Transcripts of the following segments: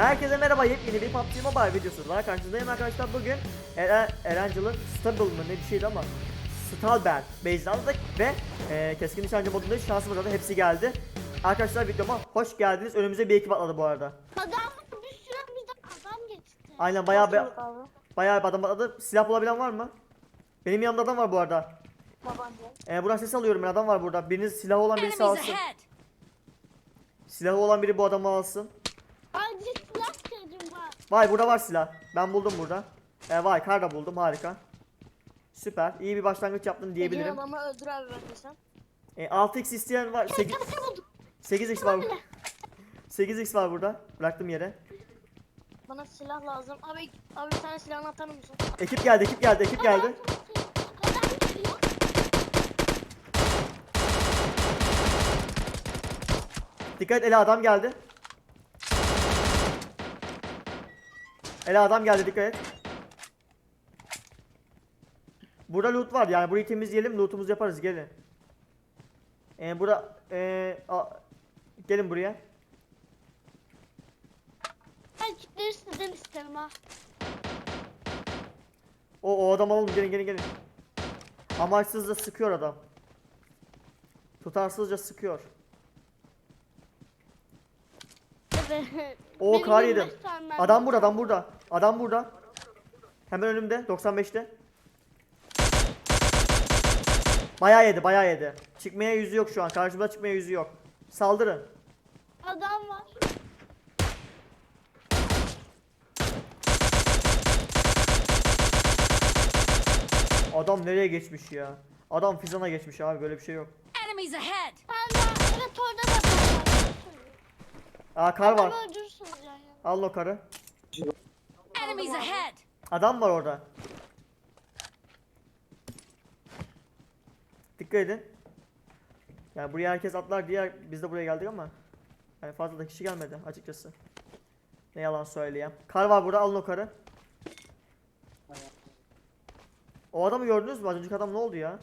Herkese merhaba yepyeni bir PUBG Mobile videosu var karşınızdayım arkadaşlar. Bugün Eren, Erangel'ın Stable mı ne bir şeydi ama Stalband base'de aldık ve e, keskin nişancı modunda şansımız oldu hepsi geldi. Arkadaşlar videoma hoş geldiniz. Önümüze bir ekip atladı bu arada. Adam bir sürü bir de adam geçti. Aynen bayağı bir, bayağı bir adam atladı. Silah bulabilen var mı? Benim yanımda adam var bu arada. Babancı. e, Buradan ses alıyorum ben adam var burada. Biriniz silahı olan birisi alsın! Silahı olan biri bu adamı alsın Acil silah ihtiyacım var. Vay burada var silah. Ben buldum burada. E, vay kar da buldum harika. Süper. İyi bir başlangıç yaptın diyebilirim. adamı öldür abi bence sen. E, 6x isteyen var. 8, Ne bulduk? 8x var. 8x var burada. Bıraktım yere. Bana silah lazım. Abi abi bir tane silahını atar mısın? Ekip geldi, ekip geldi, ekip geldi. Dikkat et Ela adam geldi. Ela adam geldi dikkat et. Burada loot var yani burayı temizleyelim lootumuzu yaparız gelin. Ee, burada ee, a- gelin buraya. Ben kitleri sizden isterim ha. O, o adam alalım gelin gelin gelin. Amaçsızca sıkıyor adam. Tutarsızca sıkıyor. O kar 25 yedim. Adam burada adam burada. Adam burada. Hemen önümde 95'te. Bayağı yedi bayağı yedi. Çıkmaya yüzü yok şu an. Karşımda çıkmaya yüzü yok. Saldırın. Adam var. Adam nereye geçmiş ya? Adam Fizan'a geçmiş abi böyle bir şey yok. Enemies ahead! Ben de evet orada da var. Aa kar var. Yani. Al o karı. Enemies ahead! Adam var orada. Dikkat edin. Yani buraya herkes atlar diye biz de buraya geldik ama yani fazla da kişi gelmedi açıkçası. Ne yalan söyleyeyim. Kar var burada alın o karı. O adamı gördünüz mü? Az önceki adam ne oldu ya?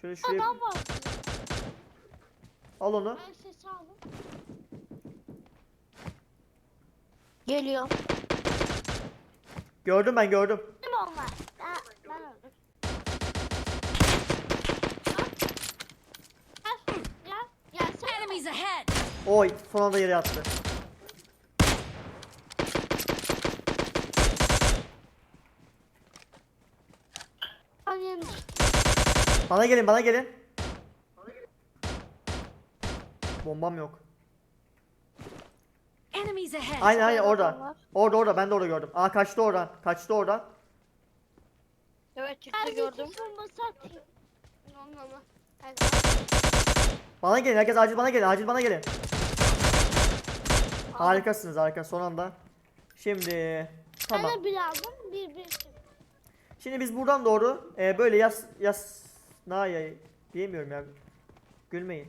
Şöyle şuraya Adam var. al onu. Ben sesi aldım. Geliyor. Gördüm ben gördüm. Kim onlar? Ben, ben öldüm. Gel, gel, gelsene. Enemies ahead! Oy son anda yere yattı. Yemiş. Bana gelin bana gelin. Bombam yok. Enemies ahead! Aynen aynen orada. Orada orada ben de orada gördüm. Aa kaçtı oradan. Kaçtı oradan. Evet çıktı gördüm. Bana gelin herkes acil bana gelin. Acil bana gelin. Harikasınız harika son anda. Şimdi tamam. Ben de bir aldım. Bir bir. Şimdi biz buradan doğru e, böyle yas yas Naya diyemiyorum ya. Gülmeyin.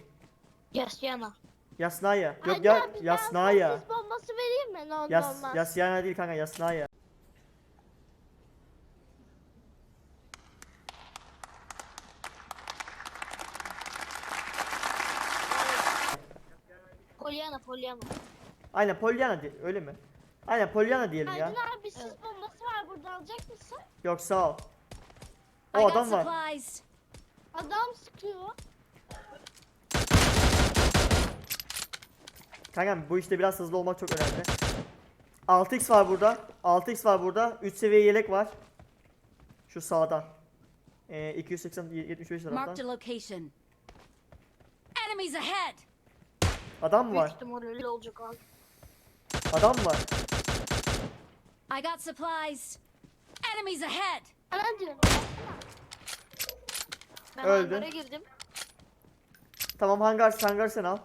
Yes yana. Yasnaya. Yok ya abi, ben Yasnaya. Sis bombası vereyim mi? Ne olur Yas olmaz. Yasyana değil kanka Yasnaya. Polyana Polyana. Aynen Pollyanna di- öyle mi? Aynen Pollyanna diyelim ya. Aydın abi sis bombası var burada alacak mısın? Yok sağ ol. I O got adam var. supplies! Adam sıkıyor. Kankam bu işte biraz hızlı olmak çok önemli. 6x var burada. 6x var burada. 3 seviye yelek var. Şu sağda. Ee, 280 75 Marked taraftan. a location. Enemies ahead! Adam mı Büyük var? ihtimal öyle olacak abi. Adam mı var? I got supplies! Enemies ahead! Bana diyorum. Ben Öldü. hangara girdim. Tamam hangar hangar sen al.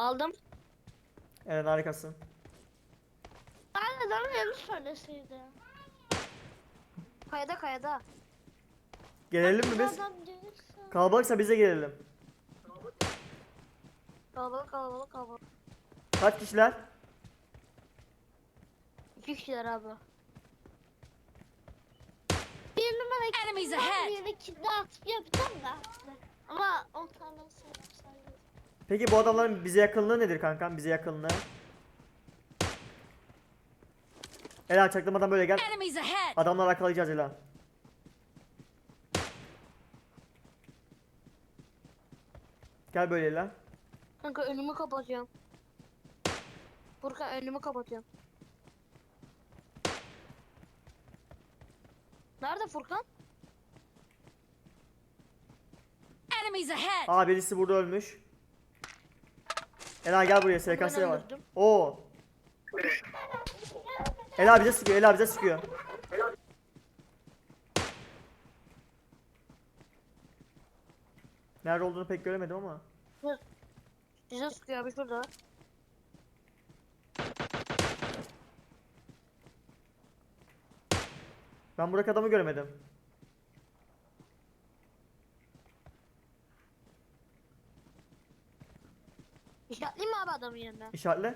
Aldım. Evet harikasın. Ben de adam yanlış söyleseydi. Kayada kayada. Gelelim mi biz? Adam gelirse. Kalabalıksa bize gelelim. Kalabalık kalabalık kalabalık. Kaç kişiler? İki kişiler abi. Bir numara Enemies ahead. yeni kitle atıp yapacağım da. Ama o tane sayı sayı. Peki bu adamların bize yakınlığı nedir kankam? Bize yakınlığı. Ela çaktırmadan böyle gel. Adamları arkalayacağız Ela. Gel böyle Ela. Kanka önümü kapatıyorum. Furkan önümü kapatıyorum. Nerede Furkan? Enemies ahead! Aa birisi burada ölmüş. Ela gel buraya SKS var. öldürdüm. Oo. Ela bize sıkıyor. Ela bize sıkıyor. Nerede olduğunu pek göremedim ama. Bize sıkıyor abi şurada. Ben buradaki adamı göremedim. İşaretleyeyim mi abi adamın yerine? İşaretle.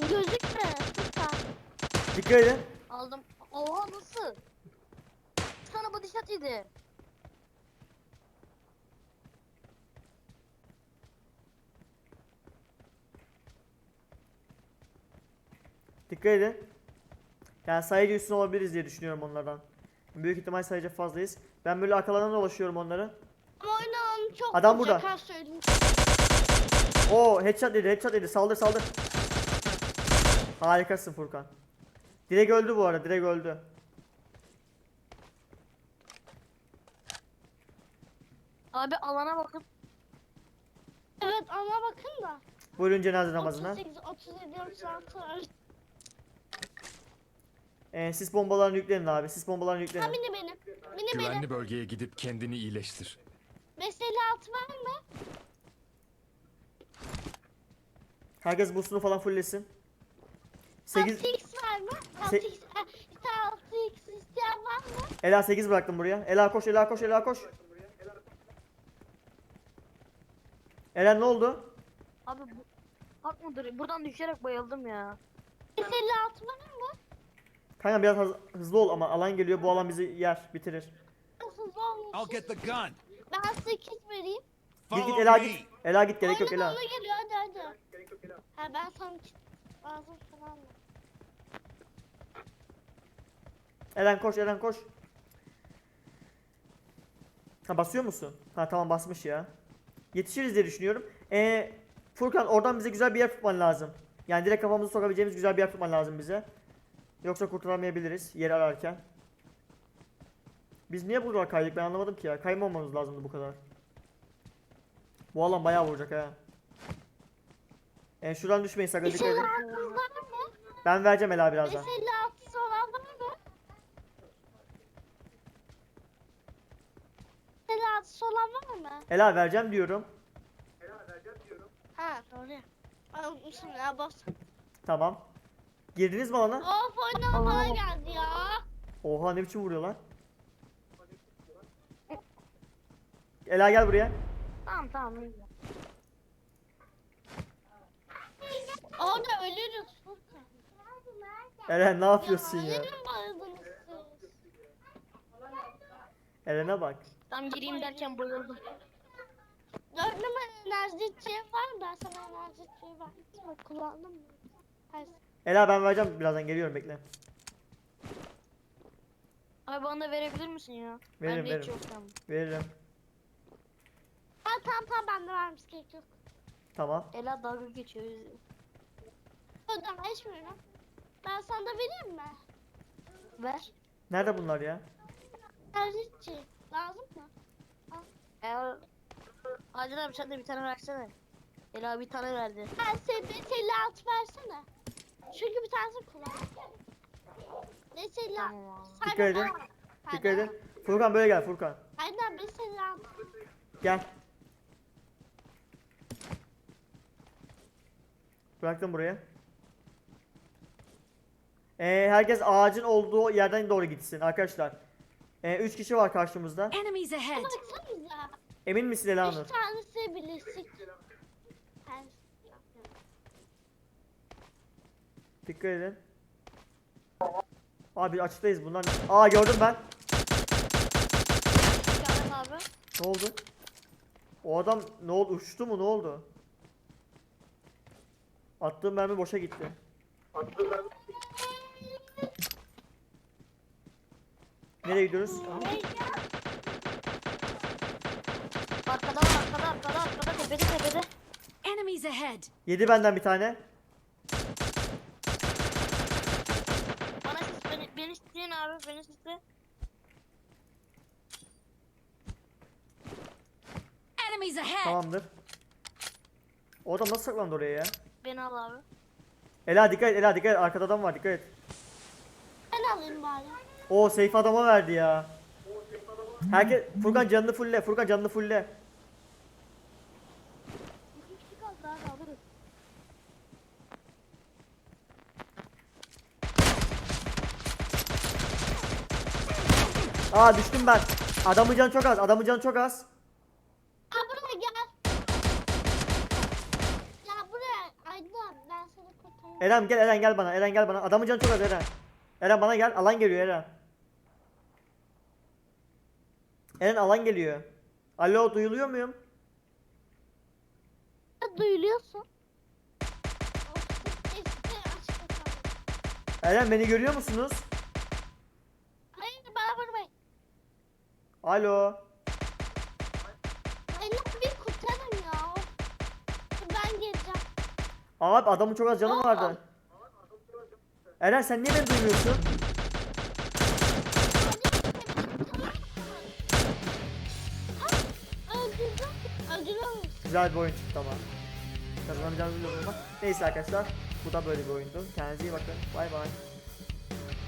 Gözükme. Lütfen. Dikkat edin. Aldım. Oha nasıl? Sana body shot yedi. Dikkat edin. Yani sayıca üstün olabiliriz diye düşünüyorum onlardan. Büyük ihtimal sayıca fazlayız. Ben böyle arkalarına dolaşıyorum onları. Ama oynan çok Adam burada. ha söyleyeyim. Oo headshot dedi headshot dedi saldır saldır. Harikasın Furkan. Direkt öldü bu arada direkt öldü. Abi alana bakın. Evet ama bakın da. Buyurun cenaze namazına. 38, 37, 36 var. Ee, sis bombalarını yüklenin abi sis bombalarını Ha yüklenin. mini benim. Mini benim. Güvenli bölgeye gidip kendini iyileştir. Mesela at var mı? Herkes boostunu falan fulllesin. 8 6x var mı? Se- 6x, ha, işte 6x isteyen var mı? Ela 8 bıraktım buraya. Ela koş Ela koş Ela koş. Ela ne oldu? Abi bu... Hak mıdır? Buradan düşerek bayıldım ya. Mesela at var mı? Kanka biraz hız- hızlı ol ama alan geliyor bu alan bizi yer bitirir. Hızlı olmuş. I'll get the gun. Ben 8 vereyim. Git git Ela git. Ela git gerek yok Ela. bana geliyor hadi hadi. Ha ben sana kit lazım falan mı? Elen koş Elen koş. Ha basıyor musun? Ha tamam basmış ya. Yetişiriz diye düşünüyorum. Ee, Furkan oradan bize güzel bir yer tutman lazım. Yani direkt kafamızı sokabileceğimiz güzel bir yer tutman lazım bize. Yoksa kurtulamayabiliriz yer ararken. Biz niye buralar kaydık ben anlamadım ki ya. Kaymamamız lazımdı bu kadar. Bu alan bayağı vuracak ha. E şuradan düşmeyin sakın dikkat edin. Ben vereceğim Ela birazdan. Mesela atısı olan var mı? Mesela atısı olan var mı? Ela vereceğim diyorum. Ha doğru. Ben unutmuşum ya boss. Tamam. Girdiniz mi alana? Of oynama bana geldi ya. Oha ne biçim vuruyor lan? Ela gel buraya. Tamam tamam. iyi. Orada ölürüz Furkan. Eren ne yapıyorsun ya? Ölürüm. Eren'e bak. Tam gireyim derken bayıldım. Dört numara enerji içeceği var mı? Ben sana enerji içeceği verdim. Bak kullandım mı? Hayır. Ela ben vereceğim birazdan geliyorum bekle. Abi bana da verebilir misin ya? Veririm, Bende hiç veririm. yok tamam. Veririm. Tamam tamam bende varmış gerek yok. Tamam. Ela dalga geçiyor. Ödeme içmiyorum. Ben sana da vereyim mi? Ver. Nerede bunlar ya? İçeceği. Lazım mı? Eğer... Adil abi sen de bir tane versene. Ela bir tane verdi. Ben SBT'li at versene. Çünkü bir tanesini kullan. Tamam abi. Dikkat edin. Dikkat edin. Furkan böyle gel Furkan. Aynen mesela Gel. Bıraktım buraya. Ee, herkes ağacın olduğu yerden doğru gitsin arkadaşlar. Ee, üç kişi var karşımızda. Enemies ahead! baksanıza. Emin misin Elanur? Üç tanesi Dikkat edin. Abi açıktayız bunlar. Aa gördüm ben. Abi. Ne oldu? O adam ne oldu? Uçtu mu? Ne oldu? Attığım mermi boşa gitti. Nereye gidiyoruz? Arkada var arkada arkada arkada tepede tepede. Enemies ahead. Yedi benden bir tane. Bana siz beni, beni isteyin abi beni isteyin. Enemies ahead. Tamamdır. O adam nasıl saklandı oraya ya? Beni al abi. Ela dikkat et, Ela dikkat et. Arkada adam var, dikkat et. Ben alayım bari. O safe adama verdi ya. Herkes Furkan canını fulle. Furkan canını fulle. Bir kişi kaldı abi alırız. Aa düştüm ben. Adamın canı çok az. Adamın canı çok az. Ha buraya gel. Ya buraya Aydın abi ben seni kurtarayım. Eren gel Eren gel bana. Eren gel bana. Adamın canı çok az Eren. Eren bana gel. Alan geliyor Eren. Eren alan geliyor. Alo duyuluyor muyum? Duyuluyorsun. Eren beni görüyor musunuz? Hayır bana vurmayın. Alo. Abi adamın çok az canı vardı. Eren sen niye beni duymuyorsun? Güzel bir oyun çıktı ama. Kazanamayacağımızı biliyorum ama. Neyse arkadaşlar. Bu da böyle bir oyundu. Kendinize iyi bakın. Bay bay.